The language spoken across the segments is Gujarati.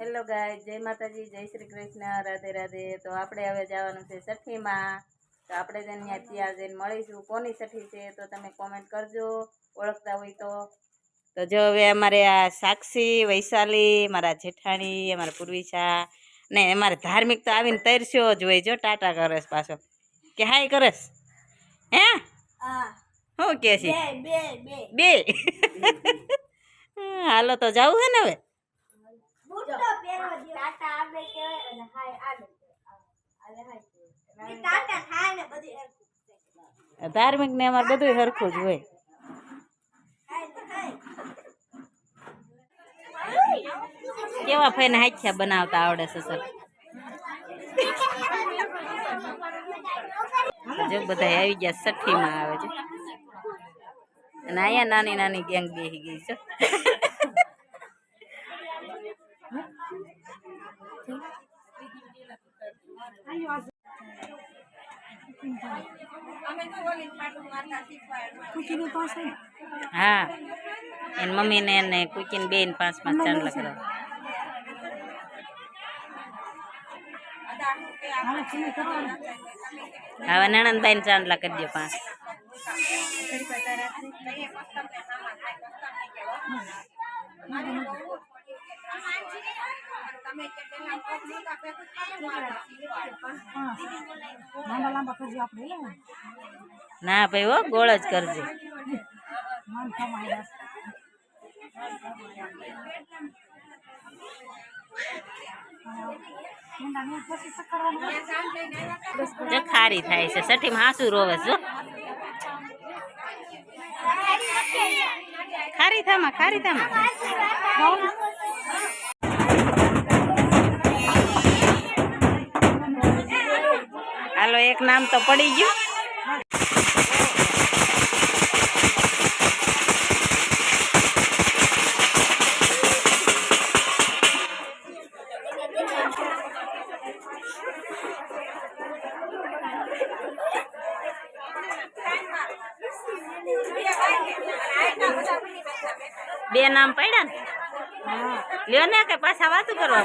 હેલો ગાય જય માતાજી જય શ્રી કૃષ્ણ. રાધે રાધે. તો આપણે હવે જવાનું છે સઠીમાં. તો આપણે જઈને ત્યાં ત્યાં જઈને મળીશું. કોની સઠી છે તો તમે કોમેન્ટ કરજો. ઓળખતા હોય તો. તો જો હવે અમારે આ સાક્ષી વૈશાલી મારા જેઠાણી અમારા પૂર્વીશા ને અમારે ધાર્મિક તો આવીને તરસ્યો જ હોય. જો ટાટા કરસ પાછો. કે હાય કરસ. હે? શું કે છે? બે. હાલો તો જવું હે ને હવે? ધાર્મિક ને અમારે બધું હરખું જ હોય. કેવા ફઈને હાખ્યા બનાવતા આવડે છે, સર? જો બધા આવી ગયા સઠ્ઠીમાં આવે છે. અને અહીંયા નાની નાની ગેંગ બેસી ગઈ છે. હા. એની મમ્મીને એને કુકીને બેન પાંચ પાંચ ચાંદલા કરવા હવે નણંદબાઈ ચાંદલા કરી દો પાંચ. ના ભાઈ હો, ગોળ જ કરજે. ખારી થાય છે. સઠીમાં હાસુ રોવે છે ખારી થામાં ખારી થામાં. હાલો એક નામ તો પડી ગયું. બે નામ પડ્યા ને? લ્યો ને કે પાછા વાતું કરવા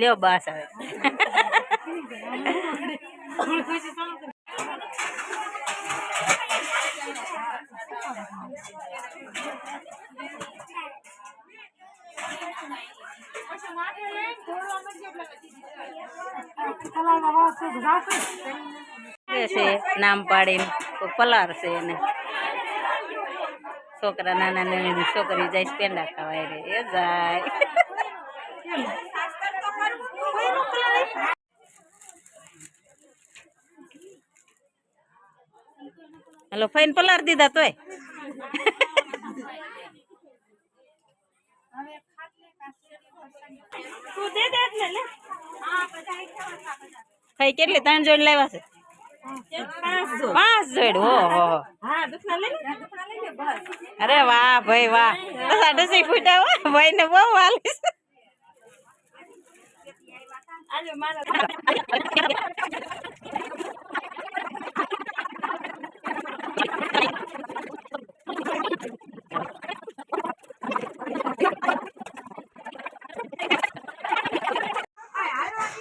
લ્યો બસ હવે. છે, નામ પાડીને પલાર છે એને. છોકરા, નાના, નાની, છોકરી જાય પેંડા ખાવાય રે એ જાય. હલો ફાઈન પલાર દીધા તોય. ફઈ કેટલી? ત્રણ જોડ લાવ્યા છે. પાંચ જોડ. હો હો અરે વાહ ભાઈ વાહ. દસા દસી ફૂટા વાહ ભાઈ ને બહુ વાલી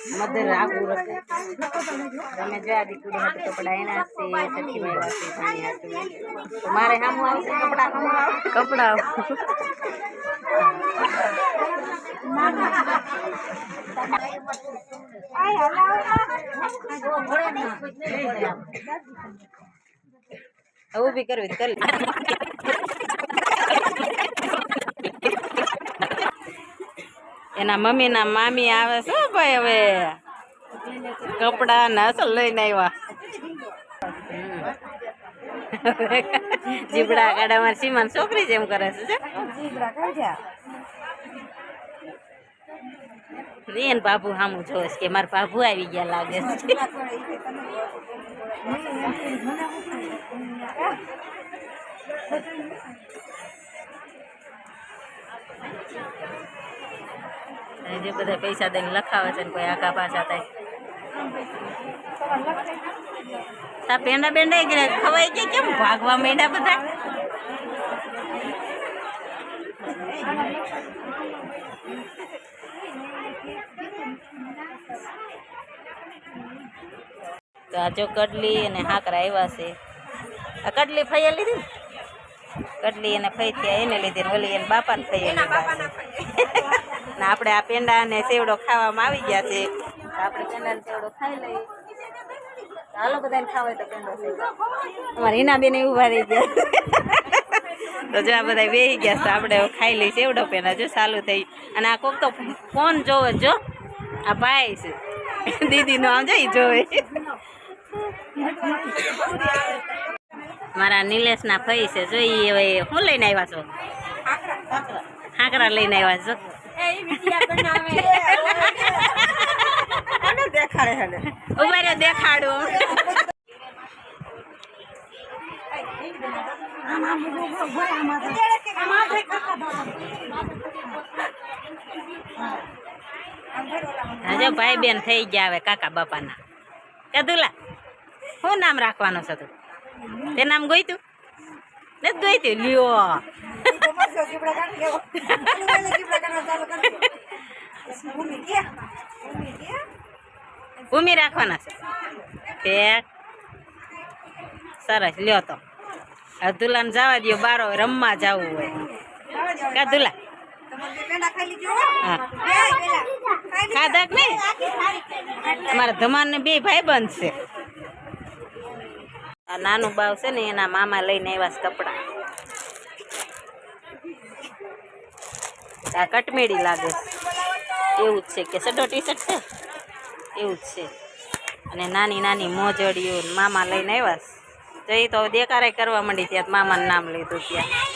મધર આગુ રખે તમે જો આ દીકરી હાથે કપડા એના છે સખી વાળા છે પાણી હાથું તો મારે સામું આવશે કપડા સામું આવશે કપડા ઊભી કરવી કર કરી એના મમ્મી ના મામી આવે હો ભાઈ હવે. કપડા ને અસલ લઈને આવ્યા. જીબડા ગાડા મારી સીમાન છોકરી જેમ કરે છે રીન બાબુ સામું જોઈશ કે મારા બાબુ આવી ગયા લાગે છે. અને જે બધા પૈસા દઈને લખાવે છે ને કોઈ આખા પાછા થાય. તા પેંડા બેંડા ગયા, ખવાઈ ગયા કેમ? ભાગવા માંડ્યા બધા. તો આ જો કડલી અને હાકરા આવ્યા છે. આ કડલી ફૈયા લીધી ને? કડલી અને ફઈ થયા એને લીધી ઓલી એને બાપાને ફૈયા લીધા. ને આપણે આ પેંડા અને સેવડો ખાવામાં આવી ગયા છે. આપણે પેંડા અને સેવડો ખાઈ લઈએ. હાલો બધાને ખાવા તો પેંડો સેવડો અમારે હિના ઊભા રહી ગયા. તો જો આ બધા બેસી ગયા તો આપણે ખાઈ લઈ સેવડો પેંડા. જો ચાલુ થઈ. અને આ કોક તો ફોન જોવે જો. આ ભાઈ છે. દીદીનો આમ જઈ જોવે. મારા નિલેશના ફઈ છે જોઈએ હવે હું લઈને આવ્યા છો? હાકરા લઈને આવ્યા છો? રહ્યો દેખાડું હજો ભાઈ બેન થઈ ગયા હવે કાકા બાપાના. કે દુલા શું નામ રાખવાનું છે તું? તે નામ ગોઈતું? નથી ગોઈતું? લ્યો. ભૂમિ રાખવાના છે. ઠેક સરસ, લ્યો તો. હવે દુલાને જવા દો બારો, રમવા જવું હોય. કા દુલા હા. ખાધા કે નહીં? અમારા ધમાન ને બે ભાઈ છે. આ નાનું બાવ છે ને, એના મામા લઈને આવ્યા છે કપડા. આ કટમેડી લાગે એવું જ છે કે, સડો ટી શર્ટ છે? એવું જ છે. અને નાની નાની મોજડીઓ મામા લઈને આવ્યા તો એ તો દેકારે કરવા માંડી ત્યાં મામાનું નામ લીધું ત્યાં.